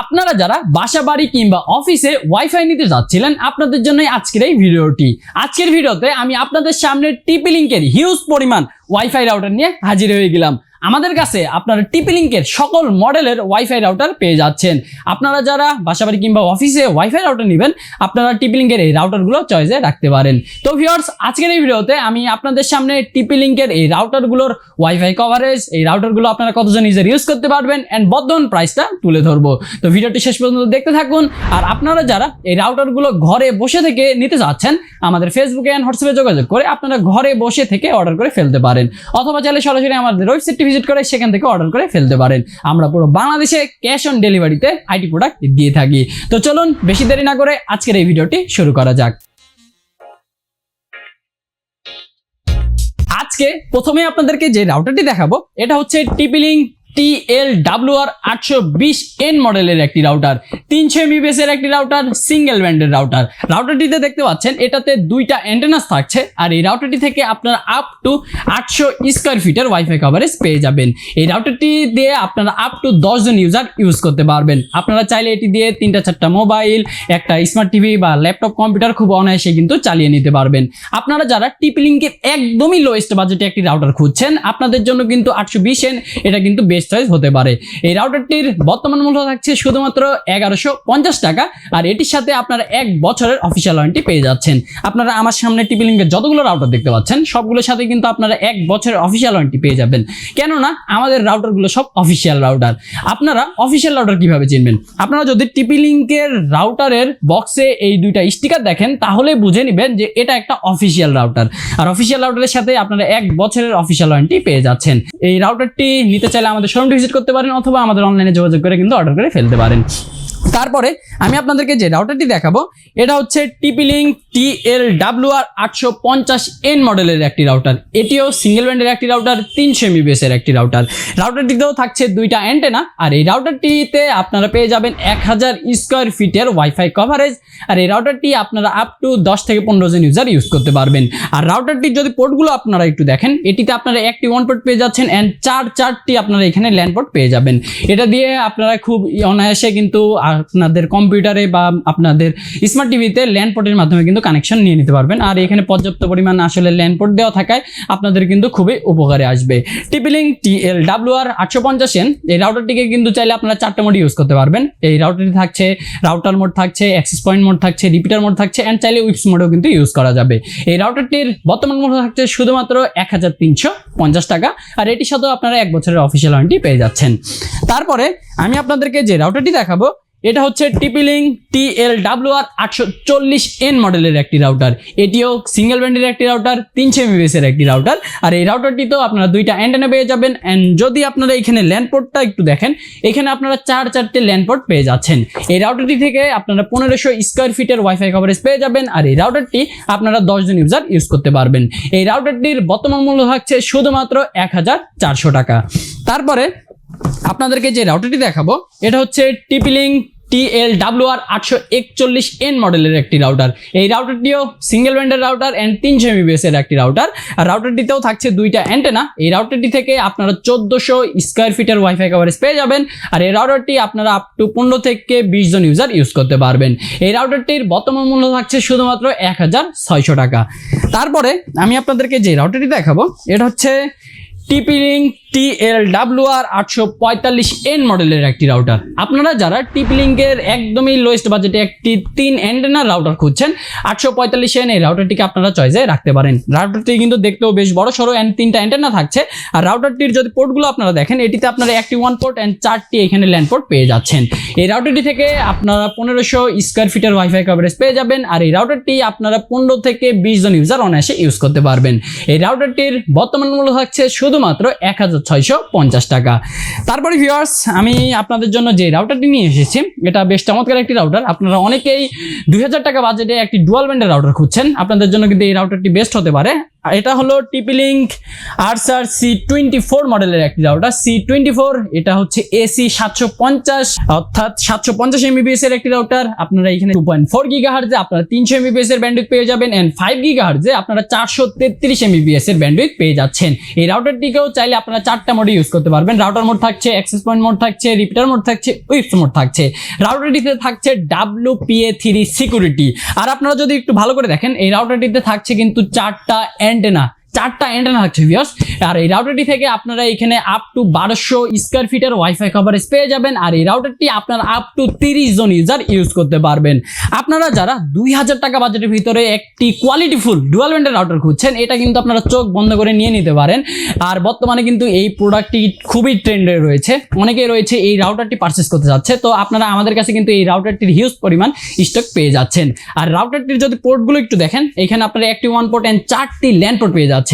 আপনারা যারা বাসা বাড়ি কিংবা অফিসে ওয়াইফাই নিতে যাচ্ছিলেন, আপনাদের জন্য আজকের এই ভিডিওটি। আজকের ভিডিওতে আমি আপনাদের সামনে টিপি লিঙ্কের হিউজ পরিমাণ ওয়াইফাই রাউটার নিয়ে হাজির হয়ে গেলাম। আমাদের কাছে আপনারা টিপি লিঙ্কের সকল মডেলের ওয়াইফাই রাউটার পেয়ে যাচ্ছেন। আপনারা যারা বাসাবাড়ি কিংবা অফিসে ওয়াইফাই রাউটার নেবেন, আপনারা টিপি লিঙ্কের এই রাউটারগুলো চয়েসে রাখতে পারেন। তো ভিউয়ার্স আজকের এই ভিডিওতে আমি আপনাদের সামনে টিপি লিঙ্কের এই রাউটারগুলোর ওয়াইফাই কভারেজ এই রাউটারগুলো আপনারা কতজন নিজের ইউজ করতে পারবেন অ্যান্ড বর্তমান প্রাইসটা তুলে ধরবো। তো ভিডিওটি শেষ পর্যন্ত দেখতে থাকুন, আর আপনারা যারা এই রাউটারগুলো ঘরে বসে থেকে নিতে চাচ্ছেন আমাদের ফেসবুকে অ্যান্ড হোয়াটসঅ্যাপে যোগাযোগ করে আপনারা ঘরে বসে থেকে অর্ডার করে ফেলতে পারেন। অথবা চাইলে সরাসরি আমাদের ওয়েবসাইটটি ভিজিট করে সেখান থেকে অর্ডার করে ফেলতে পারেন। আমরা পুরো বাংলাদেশে ক্যাশ অন ডেলিভারিতে আইটি প্রোডাক্ট দিয়ে থাকি। তো চলুন, বেশি দেরি না করে আজকের এই ভিডিওটি শুরু করা যাক। আজকে প্রথমে আপনাদেরকে যে রাউটারটি দেখাবো, এটা হচ্ছে টিপিলিং টি এল ডাব্লিউ আর আটশো বিশ এন মডেলের একটি রাউটার তিনশো এমবিবিএস এর একটি রাউটার সিঙ্গেল ব্যান্ডের রাউটার রাউটারটিতে দেখতে পাচ্ছেন, এটাতে দুইটা অ্যান্টেনাস থাকছে, আর এই রাউটারটি থেকে আপনারা আপ টু আটশো স্কোয়ার ফিটের ওয়াইফাই কভারেজ পেয়ে যাবেন। এই রাউটারটি দিয়ে আপনারা আপ টু দশজন ইউজার ইউজ করতে পারবেন। আপনারা চাইলে এটি দিয়ে তিনটা চারটা মোবাইল একটা স্মার্ট টিভি বা ল্যাপটপ কম্পিউটার খুব অনায়াসে কিন্তু চালিয়ে নিতে পারবেন। আপনারা যারা টিপি লিঙ্কের একদমই লোয়েস্ট বাজেটে একটি রাউটার খুঁজছেন, আপনাদের জন্য কিন্তু আটশো বিশ এন এটা কিন্তু বেস্ট চয়েস হতে পারে। এই রাউটারটির বর্তমান মূল্য থাকছে শুধুমাত্র এগারোশো পঞ্চাশ টাকা আর এটির সাথে আপনারা এক বছরের অফিসিয়াল ওয়ারেন্টি পেয়ে যাচ্ছেন। আপনারা আমার সামনে টিপি লিঙ্কের যতগুলো রাউটার দেখতে পাচ্ছেন, সবগুলোর সাথে কিন্তু আপনারা এক বছরের অফিসিয়াল ওয়ারেন্টি পেয়ে যাবেন। কেননা আমাদের রাউটারগুলো সব অফিসিয়াল রাউটার আপনারা অফিসিয়াল রাউটার কীভাবে চিনবেন? আপনারা যদি টিপি লিঙ্কের রাউটারের বক্সে এই দুইটা স্টিকার দেখেন, তাহলে বুঝে নেবেন যে এটা একটা অফিসিয়াল রাউটার আর অফিসিয়াল রাউটারের সাথে আপনারা এক বছরের অফিসিয়াল ওয়ারেন্টি পেয়ে যাচ্ছেন। এই রাউটারটি নিতে চাইলে আমাদের শোরুমটি ভিজিট করতে পারেন অথবা আমাদের অনলাইনে যোগাযোগ করে কিন্তু অর্ডার করে ফেলতে পারেন। তারপরে আমি আপনাদেরকে যে রাউটারটি দেখাবো, এটা হচ্ছে টিপিলিং টি এল ডাব্লিউ আর আটশো পঞ্চাশ এন মডেলের একটি রাউটার এটিও সিঙ্গেল ব্যান্ডের একটি রাউটার তিনশো এমবিবিএস এর একটি রাউটার রাউটারটিতেও থাকছে দুইটা অ্যান্টেনা আর এই রাউটারটিতে আপনারা পেয়ে যাবেন এক হাজার স্কোয়ার ফিটের ওয়াইফাই কভারেজ আর এই রাউটারটি আপনারা আপ টু দশ থেকে পনেরো জন ইউজার ইউজ করতে পারবেন। আর রাউটারটির যদি পোর্টগুলো আপনারা একটু দেখেন, এটিতে আপনারা একটি ওয়ান পোর্ট পেয়ে যাচ্ছেন অ্যান্ড চার চারটি আপনারা এখানে ল্যান্ড পোর্ট পেয়ে যাবেন। এটা দিয়ে আপনারা খুব অনায়াসে কিন্তু আপনাদের কম্পিউটারে বা আপনাদের স্মার্ট টিভিতে ল্যান্ড পোর্টের মাধ্যমে কিন্তু কানেকশন নিয়ে নিতে পারবেন। আর এখানে পর্যাপ্ত পরিমাণ আসলে ল্যান্ড পোর্ট দেওয়া থাকায় আপনাদের কিন্তু খুবই উপকারে আসবে। টিপিলিং টি এল ডাব্লিউ আর আটশো পঞ্চাশ এন এই রাউটারটিকে কিন্তু চাইলে আপনারা চারটে মোড ইউজ করতে পারবেন। এই রাউটারটি থাকছে রাউটার মোড থাকছে অ্যাক্সেস পয়েন্ট মোড থাকছে রিপিটার মোড থাকছে অ্যান্ড চাইলে উইপস মোডেও কিন্তু ইউজ করা যাবে। এই রাউটারটির বর্তমান মূল্য থাকছে শুধুমাত্র এক হাজার তিনশো পঞ্চাশ টাকা, আর এটির সাথেও আপনারা এক বছরের অফিসিয়াল ওয়ারেন্টি পেয়ে যাচ্ছেন। তারপরে আমি আপনাদেরকে যে রাউটারটি দেখাবো এটা হচ্ছে টিপিলিং টি এল ডাব্লিউ আর আটশো চল্লিশ এন মডেলের একটি রাউটার এটিও সিঙ্গেল ব্যান্ডের একটি রাউটার তিনশো এমবিএস এর একটি রাউটার আর এই রাউটারটিতেও আপনারা দুইটা অ্যান্টেনা পেয়ে যাবেন। অ্যান্ড যদি আপনারা এখানে ল্যান্ডপোর্টটা একটু দেখেন, এখানে আপনারা চার চারটে ল্যান্ডপোর্ট পেয়ে যাচ্ছেন। এই রাউটারটি থেকে আপনারা পনেরোশো স্কোয়ার ফিটের ওয়াইফাই কভারেজ পেয়ে যাবেন। আর এই রাউটারটি আপনারা দশজন ইউজার ইউজ করতে পারবেন। এই রাউটারটির বর্তমান মূল্য থাকছে শুধুমাত্র এক হাজার চারশো টাকা। তারপরে আপনাদেরকে যে রাউটারটি দেখাবো, এটা হচ্ছে টিপিলিং টি এল ডাব্লিউ আর আটশো একচল্লিশ এন মডেলের একটি রাউটার এই রাউটারটিও সিঙ্গেল ব্যান্ডের রাউটার অ্যান্ড তিনশো এমবিএস একটি রাউটার আর রাউটারটিতেও থাকছে দুইটা অ্যান্টেনা এই রাউটারটি থেকে আপনারা চোদ্দোশো স্কোয়ার ফিটের ওয়াইফাই কভারেজ পেয়ে যাবেন। আর এই রাউটারটি আপনারা আপ টু পনেরো থেকে বিশ জন ইউজার ইউজ করতে পারবেন। এই রাউটারটির বর্তমান মূল্য থাকছে শুধুমাত্র এক হাজার ছয়শো টাকা। তারপরে আমি আপনাদেরকে যে রাউটারটি দেখাবো, এটা হচ্ছে টিপিলিং টি এল ডাব্লিউ আর আটশো পঁয়তাল্লিশ এন মডেলের একটি রাউটার আপনারা যারা টিপলিঙ্কের একদমই লোয়েস্ট বাজেটে একটি তিন অ্যান্টেনার রাউটার খুঁজছেন, আটশো পঁয়তাল্লিশ এন এই রাউটারটিকে আপনারা চয়েসে রাখতে পারেন। রাউটারটি কিন্তু দেখতেও বেশ বড় সড়ো অ্যান্ড তিনটা অ্যান্টেনা থাকছে। আর রাউটারটির যদি পোর্টগুলো আপনারা দেখেন, এটিতে আপনারা একটি ওয়ান পোর্ট অ্যান্ড চারটি এখানে ল্যান্ড পোর্ট পেয়ে যাচ্ছেন। এই রাউটারটি থেকে আপনারা পনেরোশো স্কোয়ার ফিটের ওয়াইফাই কভারেজ পেয়ে যাবেন, আর এই রাউটারটি আপনারা পনেরো থেকে বিশ জন ইউজার অনায়াসে ইউজ করতে পারবেন। এই রাউটারটির বর্তমান মূল্য থাকছে শুধুমাত্র এক হাজার ছয়শো পঞ্চাশ টাকা। তারপরে ভিউয়ার্স আমি আপনাদের জন্য যে রাউটারটি নিয়ে এসেছি, এটা বেশ চমৎকার একটি রাউটার আপনারা অনেকেই দুই হাজার টাকা বাজেটে একটি ডুয়াল ব্যান্ডের রাউটার খুঁজছেন। আপনাদের জন্য কিন্তু এই রাউটারটি বেস্ট হতে পারে। এটা হলো TP link Archer C twenty four মডেলের একটি রাউটার সি টোয়েন্টি ফোর এটা হচ্ছে এসি সাতশো পঞ্চাশ অর্থাৎ সাতশো পঞ্চাশ এমবিবিএস এর একটি রাউটার আপনারা এখানে টু পয়েন্ট ফোর গিগা হার্জে আপনারা তিনশো এমবিবিএস এর ব্যান্ডউইথ পেয়ে যাবেন অ্যান্ড ফাইভ গিগা হার্জে আপনারা চারশো তেত্রিশ এমবিবিএস এর ব্যান্ডউইথ পেয়ে যাচ্ছেন। এই রাউটারটিকেও চাইলে আপনারা চারটা মোডে ইউজ করতে পারবেন। রাউটার মোড থাকছে অ্যাক্সেস পয়েন্ট মোড থাকছে রিপিটার মোড থাকছে উইপস মোড থাকছে। রাউটারটিতে থাকছে ডাব্লু এ থ্রি সিকিউরিটি আর আপনারা যদি একটু ভালো করে দেখেন, এই রাউটারটিতে থাকছে কিন্তু চারটা অ্যান্টেনা চারটা অ্যান্টেনা থাকছে ভিউয়ার্স আর এই রাউটারটি থেকে আপনারা এখানে আপ টু বারোশো স্কোয়ার ফিটের ওয়াইফাই কভারেজ পেয়ে যাবেন। আর এই রাউটারটি আপনারা আপ টু তিরিশ জন ইউজার ইউজ করতে পারবেন। আপনারা যারা দুই হাজার টাকা বাজেটের ভিতরে একটি কোয়ালিটিফুল ডুয়াল ব্যান্ডের রাউটার খুঁজছেন, এটা কিন্তু আপনারা চোখ বন্ধ করে নিয়ে নিতে পারেন। আর বর্তমানে কিন্তু এই প্রোডাক্টটি খুবই ট্রেন্ডে রয়েছে। অনেকেই রয়েছে এই রাউটারটি পারচেস করতে যাচ্ছে। তো আপনারা আমাদের কাছে কিন্তু এই রাউটারটির হিউজ পরিমাণ স্টক পেয়ে যাচ্ছেন। আর রাউটারটির যদি পোর্টগুলো একটু দেখেন, এখানে আপনারা একটি ওয়ান পোর্ট অ্যান্ড চারটি ল্যান্ড পোর্ট পেয়ে যাচ্ছেন।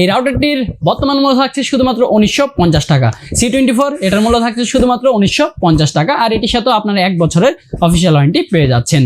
এই রাউটারটির বর্তমান মূল্য থাকছে শুধুমাত্র উনিশশো পঞ্চাশ টাকা। সি টোয়েন্টি এটার মূল্য থাকছে শুধুমাত্র উনিশশো পঞ্চাশ টাকা আর এটির সাথেও আপনারা এক বছরের অফিসিয়াল ওয়ারেন্টি পেয়ে যাচ্ছেন।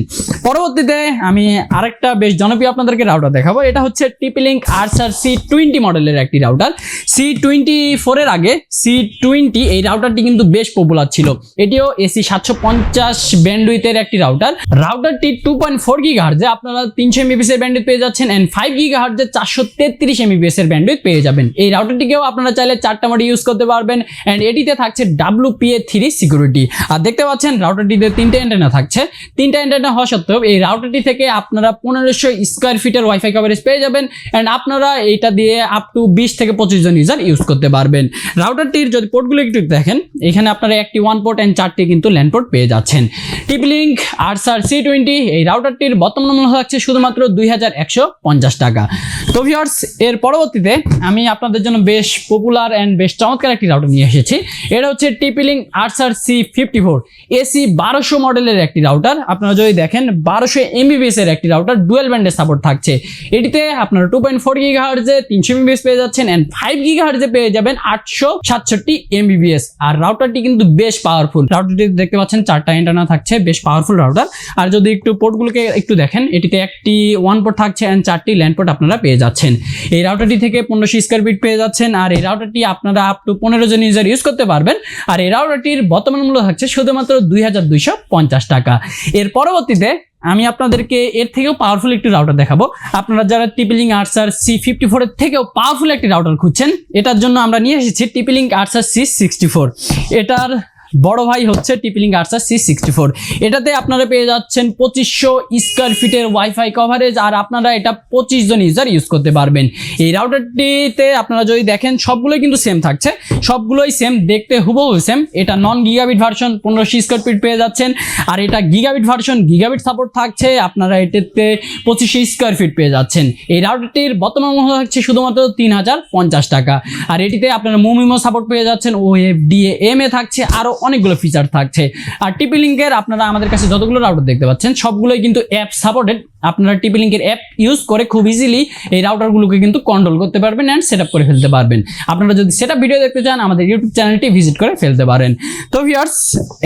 পরবর্তীতে আমি আরেকটা বেশ জনপ্রিয় আপনাদেরকে রাউটার দেখাবো। এটা হচ্ছে TP link Archer C twenty মডেলের একটি রাউটার সি টোয়েন্টি ফোরের আগে সি টোয়েন্টি এই রাউটারটি কিন্তু বেশ পপুলার ছিল। এটিও এসি সাতশো পঞ্চাশ ব্যান্ডউইথের একটি রাউটার রাউটারটি টু পয়েন্ট ফোর গিগা হার্জে আপনারা তিনশো এমবিপিএস এর ব্যান্ডউইথ পেয়ে যাচ্ছেন এন্ড ফাইভ গিগা হার্জে চারশো তেত্রিশ এমবিপিএস এর ব্যান্ডউইথ পেয়ে যাবেন। এই রাউটারটিকেও আপনারা চাইলে চারটা মোডে ইউজ করতে পারবেন এন্ড এটিতে থাকছে ডাব্লু পিএ থ্রি সিকিউরিটি আর দেখতে পাচ্ছেন রাউটারটিতে তিনটে অ্যান্টেনা থাকছে। তিনটা অ্যান্টেনা হওয়া সত্ত্বেও এই রাউটারটি থেকে আপনারা পনেরোশো স্কোয়ার ফিটের ওয়াইফাই কভারেজ পেয়ে যাবেন অ্যান্ড আপনারা এইটা দিয়ে আপ টু বিশ থেকে পঁচিশ জন ইউজার ইউজ করতে পারবেন। রাউটারটির যদি পোর্টগুলো একটু দেখেন, এখানে আপনারা একটি ওয়ান পোর্ট অ্যান্ড চারটি কিন্তু ল্যান্ড পোর্ট পেয়ে যাচ্ছেন। TP link Archer C twenty এই রাউটারটির বর্তমান মূল্য থাকছে শুধুমাত্র দুই হাজার একশো পঞ্চাশ টাকা। তো ভিউয়ার্স এর পরবর্তীতে আমি আপনাদের জন্য বেশ পপুলার অ্যান্ড বেশ চমৎকার একটি রাউটার নিয়ে এসেছি। এটা হচ্ছে TP link Archer C fifty four AC বারোশো মডেলের একটি রাউটার আপনারা যদি দেখেন, বারোশো এমবিবিএস এর একটি রাউটার ডুয়েল ব্যান্ডের সাপোর্ট থাকছে। এটিতে আপনারা টু পয়েন্ট ফোর গিগা হার্জে তিনশো এমবিবিএস পেয়ে যাচ্ছেন অ্যান্ড ফাইভ গিগা হার্জে পেয়ে যাবেন আটশো সাতষট্টি এমবিবিএস আর রাউটারটি কিন্তু বেশ পাওয়ারফুল রাউটারটি দেখতে পাচ্ছেন, চারটা অ্যান্টেনা থাকছে, বেশ পাওয়ারফুল রাউটার আর যদি একটু পোর্টগুলোকে একটু দেখেন, এটিতে একটি ওয়ান পোর্ট থাকছে অ্যান্ড চারটি ল্যান্ড পোর্ট আপনারা পেয়ে যাচ্ছেন। এই রাউটারটি থেকে পনেরোশো স্কোয়ার ফিট পেয়ে যাচ্ছেন, আর এই রাউটারটি আপনারা আপ টু পনেরো জন ইউজার ইউজ করতে পারবেন। আর এই রাউটারটির বর্তমান মূল্য থাকছে শুধুমাত্র দুই হাজার দুইশো পঞ্চাশ টাকা। এর পরবর্তীতে আমি আপনাদেরকে এর থেকেও পাওয়ারফুল একটি রাউটার দেখাবো। আপনারা যারা টিপিলিং আর্টসার সি ফিফটি ফোরের থেকেও পাওয়ারফুল একটি রাউটার খুঁজছেন, এটার জন্য আমরা নিয়ে এসেছি TP link Archer C sixty four এটার বড় ভাই হচ্ছে TP link Archer C sixty four এটাতে আপনারা পেয়ে যাচ্ছেন পঁচিশশো স্কোয়ার ফিটের ওয়াইফাই কভারেজ আর আপনারা এটা পঁচিশ জন ইউজার ইউজ করতে পারবেন। এই রাউটারটিতে আপনারা যদি দেখেন, সবগুলোই কিন্তু সেম থাকছে। সবগুলোই সেম দেখতে হুবহু সেম এটা নন গিগাবিট ভার্সন পনেরোশো স্কোয়ার ফিট পেয়ে যাচ্ছেন। আর এটা গিগাবিট ভার্সন গিগাবিট সাপোর্ট থাকছে। আপনারা এটাতে পঁচিশশো স্কোয়ার ফিট পেয়ে যাচ্ছেন। এই রাউটারটির বর্তমান মূল্য থাকছে শুধুমাত্র তিন হাজার পঞ্চাশ টাকা। আর এটিতে আপনারা মুমিমো সাপোর্ট পেয়ে যাচ্ছেন। ও এফ ডিএ এম এ থাকছে। আরও অনেকগুলো ফিচার থাকছে। আর টিপি লিঙ্কের আপনারা আমাদের কাছে যতগুলো রাউটার দেখতে পাচ্ছেন, সবগুলোই কিন্তু অ্যাপ সাপোর্টেড আপনারা টিপি লিঙ্কের অ্যাপ ইউজ করে খুব ইজিলি এই রাউটারগুলোকে কিন্তু কন্ট্রোল করতে পারবেন অ্যান্ড সেট করে ফেলতে পারবেন। আপনারা যদি সেটা ভিডিও দেখতে চান, আমাদের ইউটিউব চ্যানেলটি ভিজিট করে ফেলতে পারেন। তো ভিয়ার্স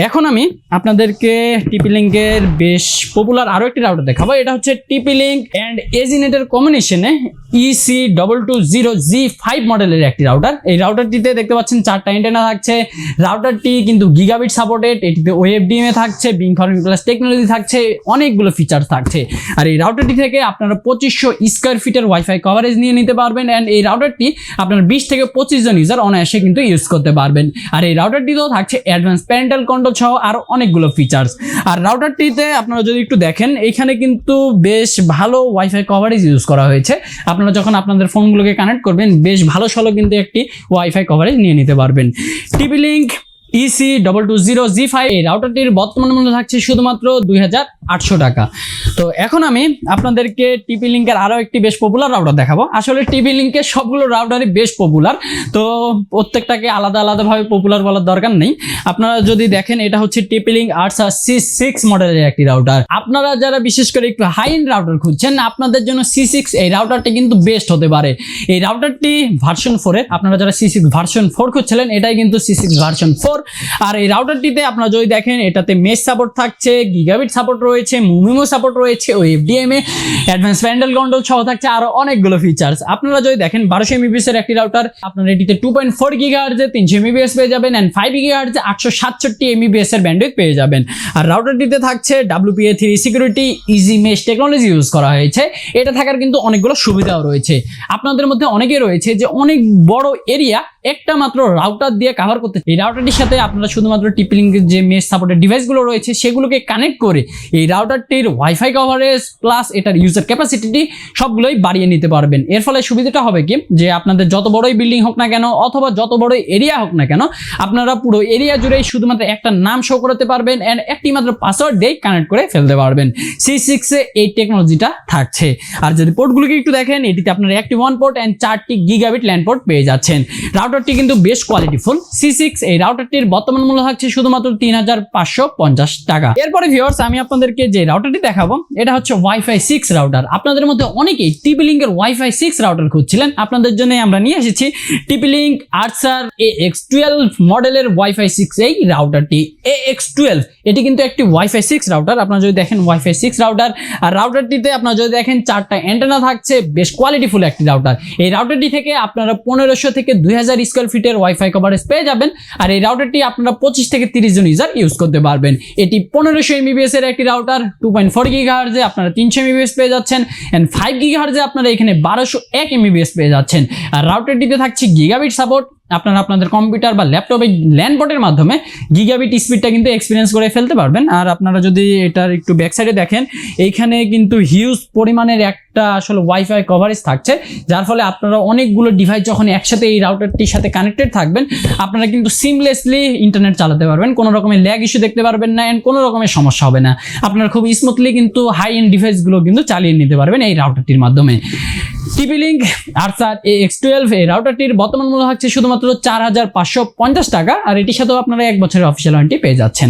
এখন আমি আপনাদেরকে টিপি লিঙ্কের বেশ পপুলার আরও একটি রাউটার দেখাবো। এটা হচ্ছে টিপি লিঙ্ক অ্যান্ড এজিনেটের কম্বিনেশনে EC double two zero G five মডেলের একটি রাউটার এই রাউটারটিতে দেখতে পাচ্ছেন চারটা অ্যান্টেনা থাকছে। রাউটারটি কিন্তু গিগাবিট সাপোর্টেড এটিতে ওয়েব ডিএমএ থাকছে বিং ফার্মিং প্লাস টেকনোলজি থাকছে, অনেকগুলো ফিচার থাকছে। আর এই রাউটারটি থেকে আপনারা পঁচিশশো স্কোয়ার ফিটের ওয়াইফাই কভারেজ নিয়ে নিতে পারবেন অ্যান্ড এই রাউটারটি আপনার বিশ থেকে পঁচিশ জন ইউজার অনায়াসে কিন্তু ইউজ করতে পারবেন। আর এই রাউটারটিতেও থাকছে অ্যাডভান্স প্যারেন্টাল কন্ট্রোল সহ আরও অনেকগুলো ফিচার্স আর রাউটারটিতে আপনারা যদি একটু দেখেন, এখানে কিন্তু বেশ ভালো ওয়াইফাই কভারেজ ইউজ করা হয়েছে। আপনারা যখন আপনাদের ফোনগুলোকে কানেক্ট করবেন, বেশ ভালো সলো কিন্তু একটি ওয়াইফাই কভারেজ নিয়ে নিতে পারবেন। TP link EC double two zero G five এই রাউটারটির বর্তমান মূল্য থাকছে শুধুমাত্র দুই হাজার আটশো টাকা। তো এখন আমি আপনাদেরকে টিপি লিঙ্কের আরও একটি বেশ পপুলার রাউডার দেখাবো। আসলে টিপি লিঙ্কের সবগুলো রাউটারই বেশ পপুলার তো প্রত্যেকটাকে আলাদা আলাদাভাবে পপুলার বলার দরকার নেই। আপনারা যদি দেখেন, এটা হচ্ছে টিপি লিঙ্ক আর্টস সি সিক্স মডেলের একটি রাউটার আপনারা যারা বিশেষ করে একটু হাই এন্ড রাউটার খুঁজছেন, আপনাদের জন্য সি সিক্স এই রাউটারটি কিন্তু বেস্ট হতে পারে। এই রাউটারটি ভার্সন ফোরে আপনারা যারা সি সিক্স ভার্সন ফোর খুঁজছিলেন, এটাই কিন্তু সি সিক্স ভার্সন ফোর আর এই রাউটারটিতে আপনারা যদি দেখেন, এটাতে মেস সাপোর্ট থাকছে গিগাবিট সাপোর্ট রয়েছে। রয়েছে মুমিমো সাপোর্ট রয়েছে ও এফডিএমএ অ্যাডভান্স প্যান্ডেল কন্ট্রোল সহ থাকছে আরও অনেকগুলো ফিচার্স আপনারা যদি দেখেন বারোশো এমবিপিএস এর একটি রাউটার আপনারা এটিতে টু পয়েন্ট ফোর গিগাহার্জে তিনশো এমবিপিএস পেয়ে যাবেন অ্যান্ড ফাইভ গিগাহার্জে আটশো সাতষট্টি এমবিপিএস এর ব্যান্ডউইথ পেয়ে যাবেন। আর রাউটারটিতে থাকছে WPA three security easy mesh technology use করা হয়েছে। এটা থাকার কিন্তু অনেকগুলো সুবিধাও রয়েছে। আপনাদের মধ্যে অনেকে রয়েছে যে অনেক বড় এরিয়া একটা মাত্র রাউটার দিয়ে কাভার করতে এই রাউটারটির সাথে আপনারা শুধুমাত্র টিপিলিংকের যে মেশ সাপোর্টের ডিভাইসগুলো রয়েছে, সেগুলোকে কানেক্ট করে এই রাউটারটির ওয়াইফাই কভারেজ প্লাস এটার ইউজার ক্যাপাসিটি সবগুলোই বাড়িয়ে নিতে পারবেন। এর ফলে সুবিধাটা হবে কি? যে আপনাদের যত বড়ই বিল্ডিং হোক না কেন অথবা যত বড় এরিয়া হোক না কেন, আপনারা পুরো এরিয়া জুড়েই শুধুমাত্র একটা নাম শো করতে পারবেন অ্যান্ড একটি মাত্র পাসওয়ার্ড দিয়ে কানেক্ট করে ফেলতে পারবেন। সি সিক্সে এই টেকনোলজিটা থাকছে। আর যদি পোর্টগুলোকে একটু দেখেন, এটিতে আপনারা একটি ওয়ান পোর্ট অ্যান্ড চারটি গিগাবিট ল্যান্ড পোর্ট পেয়ে যাচ্ছেন। রাউটারটি কিন্তু বেশ কোয়ালিটিফুল সি সিক্স এই রাউটারটির বর্তমান মূল্য থাকছে শুধুমাত্র তিন হাজার পাঁচশো পঞ্চাশ টাকা। এরপরে ভিউয়ার্স আমি আপনাদেরকে যে রাউটারটি দেখাবো, এটা হচ্ছে ওয়াইফাই সিক্স রাউটার আপনাদের মধ্যে অনেকেই টিপি লিঙ্কের ওয়াইফাই সিক্স রাউটার খুঁজছিলেন। আপনাদের জন্য আমরা নিয়ে এসেছি TP link Archer A X twelve মডেলের ওয়াইফাই সিক্স এই রাউটারটি এ এক্স টুয়েলভ এটি কিন্তু একটি ওয়াইফাই সিক্স রাউটার আপনারা যদি দেখেন ওয়াইফাই সিক্স রাউটার আর রাউটারটিতে আপনারা যদি দেখেন চারটা অ্যান্টেনা থাকছে, বেশ কোয়ালিটিফুল একটি রাউটার এই রাউটারটি থেকে আপনারা পনেরোশো থেকে দুই হাজার স্কোয়ার ফিটের ওয়াইফাই কভারেজ পেয়ে যাবেন, আর এই রাউটারটি আপনারা পঁচিশ থেকে তিরিশ জন ইউজার ইউজ করতে পারবেন। এটি পনেরোশো এমবিবিএস এর একটি রাউটার টু পয়েন্ট ফোর গিগাহার্জে আপনারা তিনশো এমবিএস পেয়ে যাচ্ছেন অ্যান্ড ফাইভ গিগাহার্জে আপনারা এখানে বারোশো এক এমবিএস পেয়ে যাচ্ছেন। আর রাউটারটিতে থাকছে গিগাবিট সাপোর্ট আপনারা আপনাদের কম্পিউটার বা ল্যাপটপে ল্যান্ডপটের মাধ্যমে গিগাবিট স্পিডটা কিন্তু এক্সপিরিয়েন্স করে ফেলতে পারবেন। আর আপনারা যদি এটার একটু ব্যাকসাইডে দেখেন, এইখানে কিন্তু হিউজ পরিমাণের একটা আসলে ওয়াইফাই কভারেজ থাকছে, যার ফলে আপনারা অনেকগুলো ডিভাইস যখন একসাথে এই রাউটারটির সাথে কানেক্টেড থাকবেন, আপনারা কিন্তু সিমলেসলি ইন্টারনেট চালাতে পারবেন, কোনো রকমের ল্যাগ ইস্যু দেখতে পারবেন না অ্যান্ড কোনো রকমের সমস্যা হবে না। আপনারা খুব স্মুথলি কিন্তু হাই এন্ড ডিভাইসগুলো কিন্তু চালিয়ে নিতে পারবেন এই রাউটারটির মাধ্যমে। TP link Archer A X twelve এই রাউটারটির বর্তমান মূল্য হচ্ছে শুধুমাত্র চার হাজার পাঁচশো পঞ্চাশ টাকা, আর এটির সাথেও আপনারা এক বছরের অফিসিয়াল ওয়ারেন্টি পেয়ে যাচ্ছেন।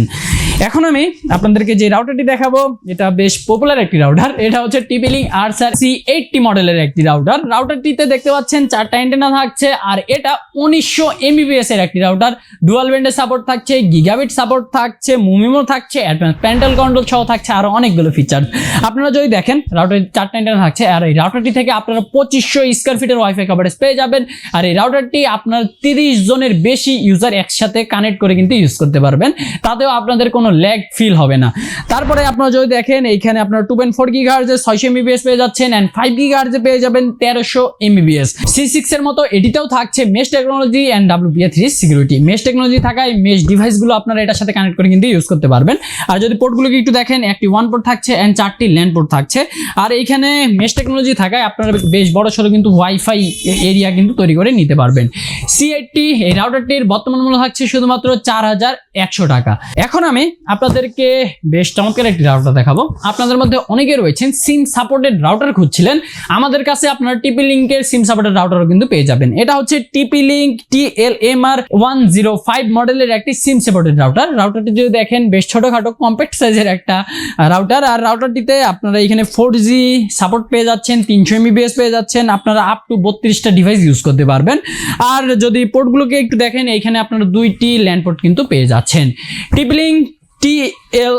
এখন আমি আপনাদেরকে যে রাউটারটি দেখাবো এটা বেশ পপুলার একটি রাউটার এটা হচ্ছে TP link Archer C eighty মডেলের একটি রাউটার রাউটারটিতে দেখতে পাচ্ছেন চারটা অ্যান্টেনা থাকছে, আর এটা উনিশশো এমবিবিএস এর একটি রাউটার ডুয়াল ব্যান্ডের সাপোর্ট থাকছে গিগাবিট সাপোর্ট থাকছে মুমিমো থাকছে অ্যাডভান্স প্যান্ডেল কন্ট্রোল সহ থাকছে, আরও অনেকগুলো ফিচার আপনারা যদি দেখেন রাউটার চারটা অ্যান্টেনা থাকছে, আর এই রাউটারটি থেকে আপনারা পঁচিশশো স্কোয়ার ফিটের ওয়াইফাই কভারেজ পেয়ে যাবেন। আর এই রাউটারটি আপনার তিরিশ জনের বেশি ইউজার একসাথে কানেক্ট করে কিন্তু ইউজ করতে পারবেন। তাতেও আপনাদের কোনো ল্যাগ ফিল হবে না। তারপরে আপনারা যদি দেখেন, এইখানে আপনার টু পয়েন্ট ফোর গিগাহার্জে ছয়শো এমবিবিএস পেয়ে যাচ্ছেন অ্যান্ড ফাইভ গিগাহার্জে পেয়ে যাবেন তেরোশো এমবিবিএস সি সিক্স এর মতো এটিতেও থাকছে mesh technology and WPA three security mesh technology থাকায় মেশ ডিভাইসগুলো আপনারা এটার সাথে কানেক্ট করে কিন্তু ইউজ করতে পারবেন। আর যদি পোর্টগুলোকে একটু দেখেন, একটি ওয়ান পোর্ট থাকছে অ্যান্ড চারটি ল্যান্ড পোর্ট থাকছে। আর এইখানে মেশ টেকনোলজি থাকায় আপনারা বেশ বড় সড়ো কিন্তু ওয়াইফাই এরিয়া কিন্তু তৈরি করে নিতে পারবেন। সি এইটটি এই রাউটারটির বর্তমান মূল্য থাকছে শুধুমাত্র চার হাজার একশো টাকা। এখন আমি আপনাদেরকে বেশ চমৎকার একটি রাউটার দেখাবো। আপনাদের মধ্যে অনেকে রয়েছেন সিম সাপোর্টেড রাউটার খুঁজছিলেন। আমাদের কাছে আপনারা টিপি লিঙ্কের সিম সাপোর্টেড রাউটারও কিন্তু পেয়ে যাবেন। এটা হচ্ছে TP link T L M R one zero five মডেলের একটি সিম সাপোর্টেড রাউটার রাউটারটি যদি দেখেন, বেশ ছোটখাটো কম্প্যাক্ট সাইজের একটা রাউটার আর রাউটারটিতে আপনারা এখানে ফোর জি সাপোর্ট পেয়ে যাচ্ছেন, তিনশো এমবিবিএস পেয়ে যাচ্ছেন। আপনারা আপ টু বত্রিশটা ডিভাইস ইউজ করতে পারবেন। আর যদি পোর্টগুলোকে একটু দেখেন এখানে আপনারা দুইটি ল্যান্ড পোর্ট কিন্তু পেয়ে যাচ্ছেন। টিপলিং টি এল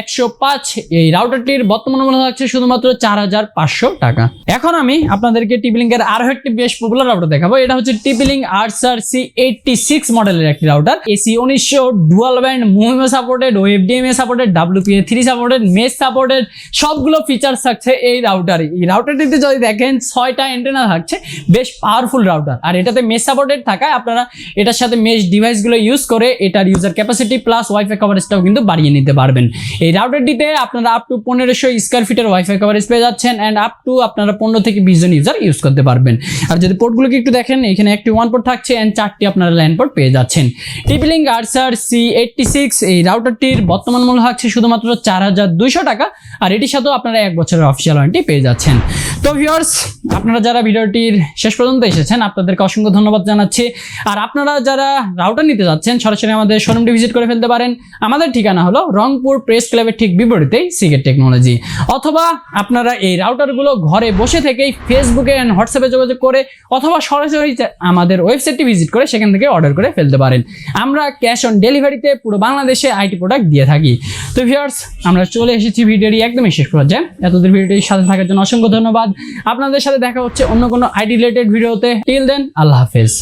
একশো পাঁচ, এই রাউটারটির বর্তমান মূল্য হচ্ছে শুধুমাত্র চার হাজার পাঁচশো টাকা। এখন আমি আপনাদেরকে টিপিলিঙ্কের আরও একটি বেশ পপুলার রাউটার দেখাবো। এটা হচ্ছে TP Link Archer C eighty six মডেলের একটি রাউটার এসি উনিশশো dual band MU MIMO supported ও OFDMA supported WPA three supported mesh supported সবগুলো ফিচার থাকছে এই রাউটারে এই রাউটারটিতে যদি দেখেন ছয়টা অ্যান্টেনা থাকছে, বেশ পাওয়ারফুল রাউটার আর এটাতে মেস সাপোর্টেড থাকায় আপনারা এটার সাথে মেশ ডিভাইসগুলো ইউজ করে এটার ইউজার ক্যাপাসিটি প্লাস ওয়াইফাই কভারেজটাও কিন্তু বাড়িয়ে নিতে পারবেন। এই রাউটারটিতে আপনারা আপ টু পনেরোশো স্কোয়ার ফিটের ওয়াইফাই কভারেজ পেয়ে যাচ্ছেন অ্যান্ড আপ টু আপনারা পনেরো থেকে বিশ জন ইউজার ইউজ করতে পারবেন। আর যদি পোর্টগুলোকে একটু দেখেন, এখানে একটি ওয়ান পোর্ট থাকছে অ্যান্ড চারটি আপনারা ল্যান্ড পোর্ট পেয়ে যাচ্ছেন। TP link Archer C eighty six এই রাউটারটির বর্তমান মূল্য থাকছে শুধুমাত্র চার হাজার দুইশো টাকা আর এটির সাথেও আপনারা এক বছরের অফিসিয়াল ওয়ারেন্টি পেয়ে যাচ্ছেন। তো ভিউয়ার্স আপনারা যারা ভিডিওটির শেষ পর্যন্ত এসেছেন, আপনাদেরকে অসংখ্য ধন্যবাদ জানাচ্ছি। আর আপনারা যারা রাউটার নিতে যাচ্ছেন, সরাসরি আমাদের শোরুমটি ভিজিট করে ফেলতে পারেন। আমাদের ঠিকানা হলো রংপুর প্রেস ক্লাবের ঠিক বিপরীতেই সিকেট টেকনোলজি। অথবা আপনারা এই রাউটারগুলো ঘরে বসে থেকেই ফেসবুকে অ্যান্ড হোয়াটসঅ্যাপে যোগাযোগ করে অথবা সরাসরি আমাদের ওয়েবসাইটটি ভিজিট করে সেখান থেকে অর্ডার করে ফেলতে পারেন। আমরা ক্যাশ অন ডেলিভারিতে পুরো বাংলাদেশে আইটি প্রোডাক্ট দিয়ে থাকি। তো ভিউয়ার্স আমরা চলে এসেছি ভিডিওটি একদমই শেষ পর্যায়ে এতদিন ভিডিওটির সাথে থাকার জন্য অসংখ্য ধন্যবাদ। আপনাদের সাথে দেখা হচ্ছে অন্য কোনো আইটি রিলেটেড ভিডিওতে টিল দেন আল্লাহ হাফেজ।